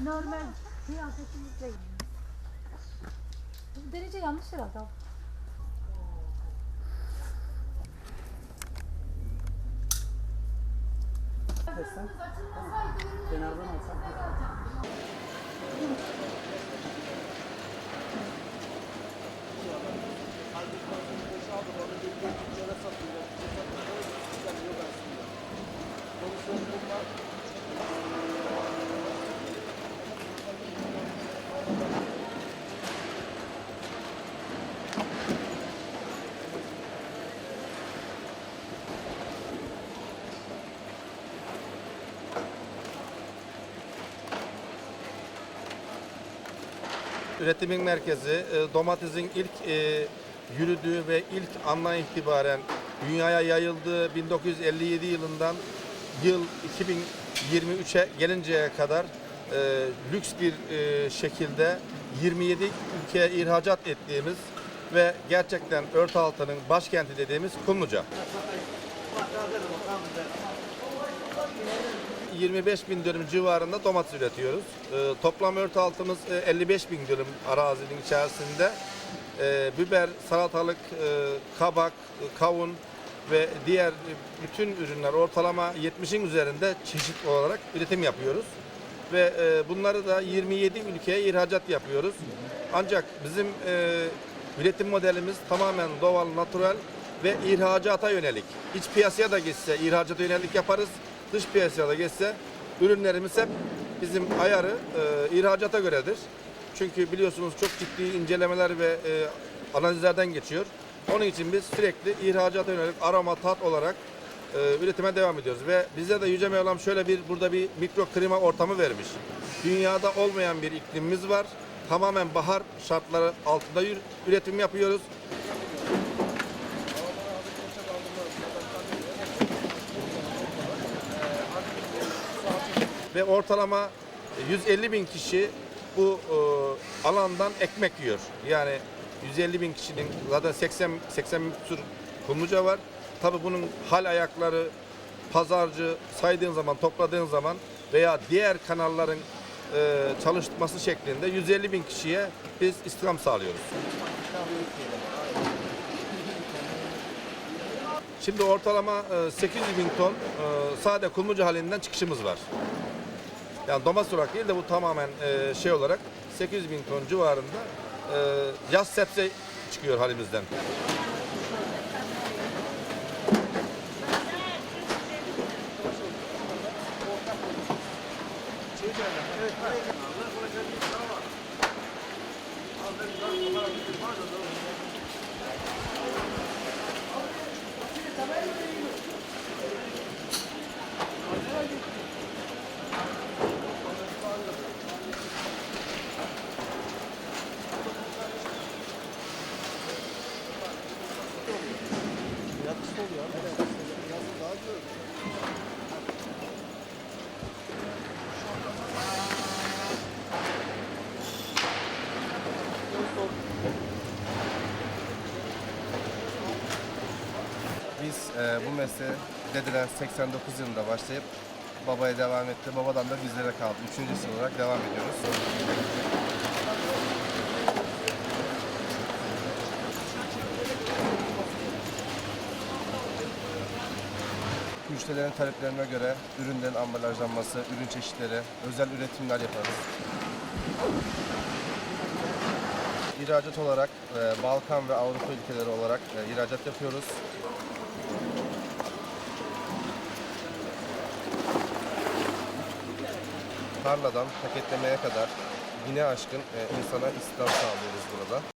Normal kıyafetimizle Bu derece yanlış herhalde. Kessen. Kenardan alsam. Üretimin merkezi e, domatesin ilk e, yürüdüğü ve ilk andan itibaren dünyaya yayıldığı 1957 yılından yıl 2023'e gelinceye kadar e, lüks bir şekilde 27 ülkeye ihracat ettiğimiz ve gerçekten Örtaltı'nın başkenti dediğimiz Kumluca. 25 bin dönüm civarında domates üretiyoruz. Ee, toplam örtü altımız e, 55 bin dönüm arazinin içerisinde. Ee, biber, salatalık, e, kabak, e, kavun ve diğer e, bütün ürünler ortalama 70'in üzerinde çeşit olarak üretim yapıyoruz. Ve e, bunları da 27 ülkeye ihracat yapıyoruz. Ancak bizim e, üretim modelimiz tamamen doğal, natural ve ihracata yönelik. İç piyasaya da geçse ihracata yönelik yaparız. Dış piyasaya da geçse ürünlerimiz hep bizim ayarı e, ihracata göredir. Çünkü biliyorsunuz çok ciddi incelemeler ve e, analizlerden geçiyor. Onun için biz sürekli ihracata yönelik aroma, tat olarak e, üretime devam ediyoruz. Ve bize de Yüce Mevlam şöyle bir burada bir mikro klima ortamı vermiş. Dünyada olmayan bir iklimimiz var. Tamamen bahar şartları altında üretim yapıyoruz. Ve ortalama 150 bin kişi bu e, alandan ekmek yiyor. Yani 150 bin kişinin zaten 80 80 bin küsur kumluca var. Tabi bunun hal ayakları, pazarcı saydığın zaman, topladığın zaman veya diğer kanalların e, çalışması şeklinde 150 bin kişiye biz istihdam sağlıyoruz. Şimdi ortalama e, 800 bin ton e, sade kumluca halinden çıkışımız var. Yani domates olarak değil de bu tamamen e, şey olarak 800 bin ton civarında e, yaz sebze çıkıyor halimizden. Biz e, bu mesleğe dediler 89 yılında başlayıp babaya devam etti. Babadan da bizlere kaldı. Üçüncü yıl olarak devam ediyoruz. Müşterilerin taleplerine göre ürünlerin ambalajlanması, ürün çeşitleri, özel üretimler yaparız. İhracat olarak e, Balkan ve Avrupa ülkeleri olarak e, ihracat yapıyoruz. Tarladan paketlemeye kadar bine aşkın e, insana istihdam sağlıyoruz burada.